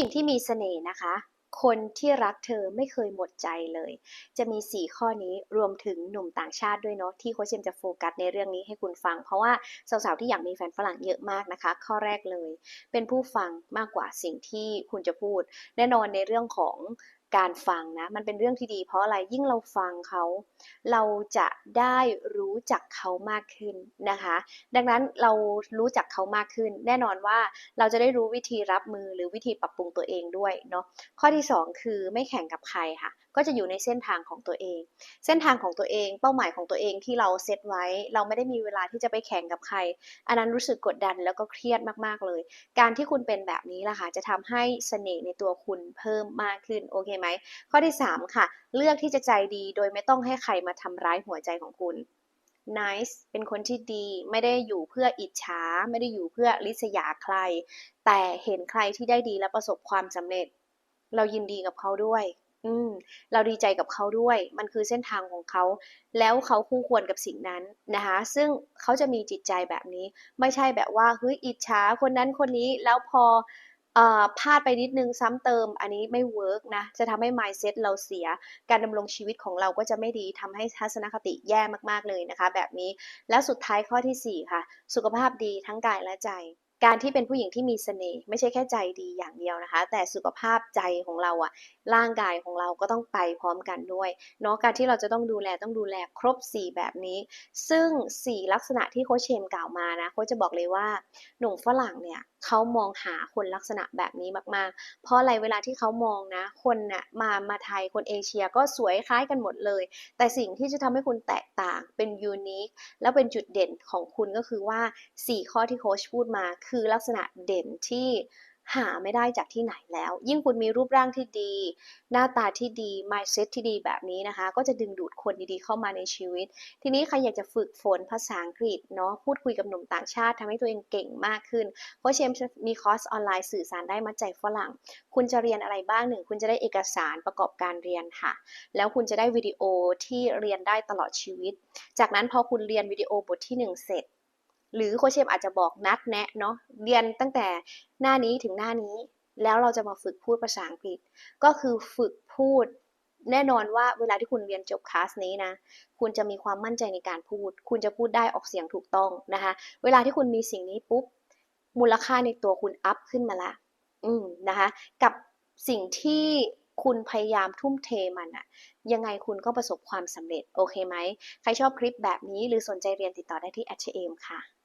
หญิงที่มีเสน่ห์นะคะ คนที่รักเธอไม่เคยหมดใจเลย จะมี 4 ข้อนี้รวมถึงหนุ่มต่างชาติด้วยเนาะที่โคชเชมจะโฟกัสในเรื่องนี้ให้คุณฟัง เพราะว่าสาวๆที่อยากมีแฟนฝรั่งเยอะมากนะคะ ข้อแรกเลย เป็นผู้ฟังมากกว่าสิ่งที่คุณจะพูด แน่นอนในเรื่องของ การฟังนะมันเป็นเรื่องที่ดี เพราะอะไรยิ่งเราฟังเขา เราจะได้รู้จักเขามากขึ้นนะคะ ดังนั้นเรารู้จักเขามากขึ้น แน่นอนว่าเราจะได้รู้วิธีรับมือหรือวิธีปรับปรุงตัวเองด้วยเนาะข้อที่ 2 คือไม่แข่งกับใครค่ะ ก็จะอยู่ในเส้นทางของตัวเอง เส้นทางของตัวเองเป้าหมายของตัวเองที่เราเซตไว้ เราไม่ได้มีเวลาที่จะไปแข่งกับใคร อันนั้นรู้สึกกดดันแล้วก็เครียดมากๆเลย การที่คุณเป็นแบบนี้ล่ะค่ะจะทำให้เสน่ห์ในตัวคุณเพิ่มมากขึ้นโอเคไหม ข้อที่ 3 ค่ะ เลือกที่จะใจดีโดยไม่ต้องให้ใครมาทำร้ายหัวใจของคุณ nice เป็นคนที่ดีไม่ได้อยู่เพื่ออิจฉาไม่ได้อยู่เพื่อริษยาใคร แต่เห็นใครที่ได้ดีและประสบความสำเร็จ เรายินดีกับเขาด้วย อืม เราดีใจกับเขาด้วย มันคือเส้นทางของเขา แล้วเขาคู่ควรกับสิ่งนั้นนะคะ ซึ่งเขาจะมีจิตใจแบบนี้ ไม่ใช่แบบว่าเฮ้ยอิจฉาคนนั้นคนนี้แล้วพอเอ่อ พลาดไปนิดนึงซ้ำเติม อันนี้ไม่เวิร์กนะ จะทำให้ mindset เราเสีย การดำรงชีวิตของเราก็จะไม่ดีทำให้ทัศนคติแย่มากๆเลยนะคะ แบบนี้ แล้วสุดท้ายข้อที่ 4 ค่ะ สุขภาพดีทั้งกายและใจการที่เป็นผู้หญิงที่มีเสน่ห์ไม่ใช่แค่ใจดีอย่างเดียวนะคะ แต่สุขภาพใจของเราอะร่างกายของเราก็ต้องไปพร้อมกันด้วยเนาะการที่เราจะต้องดูแลต้องดูแลครบ 4 แบบนี้ ซึ่ง 4 ลักษณะที่โคชเชมกล่าวมานะโคชจะบอกเลยว่าหนุ่มฝรั่งเนี่ยเขามองหาคนลักษณะแบบนี้มาก ๆ เพราะอะไรเวลาที่เขามองนะ คนน่ะมามาไทยคนเอเชียก็สวยคล้ายกันหมดเลย แต่สิ่งที่จะทำให้คุณแตกต่างเป็นยูนิคแล้วเป็นจุดเด่นของคุณก็คือว่า 4 ข้อที่โค้ชพูดมาคือลักษณะเด่นที่ หาไม่ได้จากที่ไหนแล้ว ยิ่งคุณมีรูปร่างที่ดี หน้าตาที่ดี mindset ที่ดีแบบนี้นะคะ ก็จะดึงดูดคนดีๆเข้ามาในชีวิต ทีนี้ใครอยากจะฝึกฝนภาษาอังกฤษเนาะพูดคุยกับหนุ่มต่างชาติทำให้ตัวเองเก่งมากขึ้นโค้ชเชมมีคอร์สออนไลน์สื่อสารได้มัดใจฝรั่ง คุณจะเรียนอะไรบ้างหนึ่งคุณจะได้เอกสารประกอบการเรียนค่ะ แล้วคุณจะได้วิดีโอที่เรียนได้ตลอดชีวิต จากนั้นพอคุณเรียนวิดีโอบทที่ 1 เสร็จ หรือโคเชมอาจจะบอกนัดแนะเนาะเรียนตั้งแต่หน้านี้ถึงหน้านี้ แล้วเราจะมาฝึกพูดภาษาอังกฤษ ก็คือฝึกพูด แน่นอนว่าเวลาที่คุณเรียนจบคลาสนี้นะ คุณจะมีความมั่นใจในการพูด คุณจะพูดได้ออกเสียงถูกต้องนะคะ เวลาที่คุณมีสิ่งนี้ปุ๊บ มูลค่าในตัวคุณอัพขึ้นมาละ อืมนะคะ กับสิ่งที่คุณพยายามทุ่มเทมันอะยังไงคุณก็ประสบความสำเร็จ โอเคไหม ใครชอบคลิปแบบนี้หรือสนใจเรียนติดต่อได้ที่ h m ค่ะ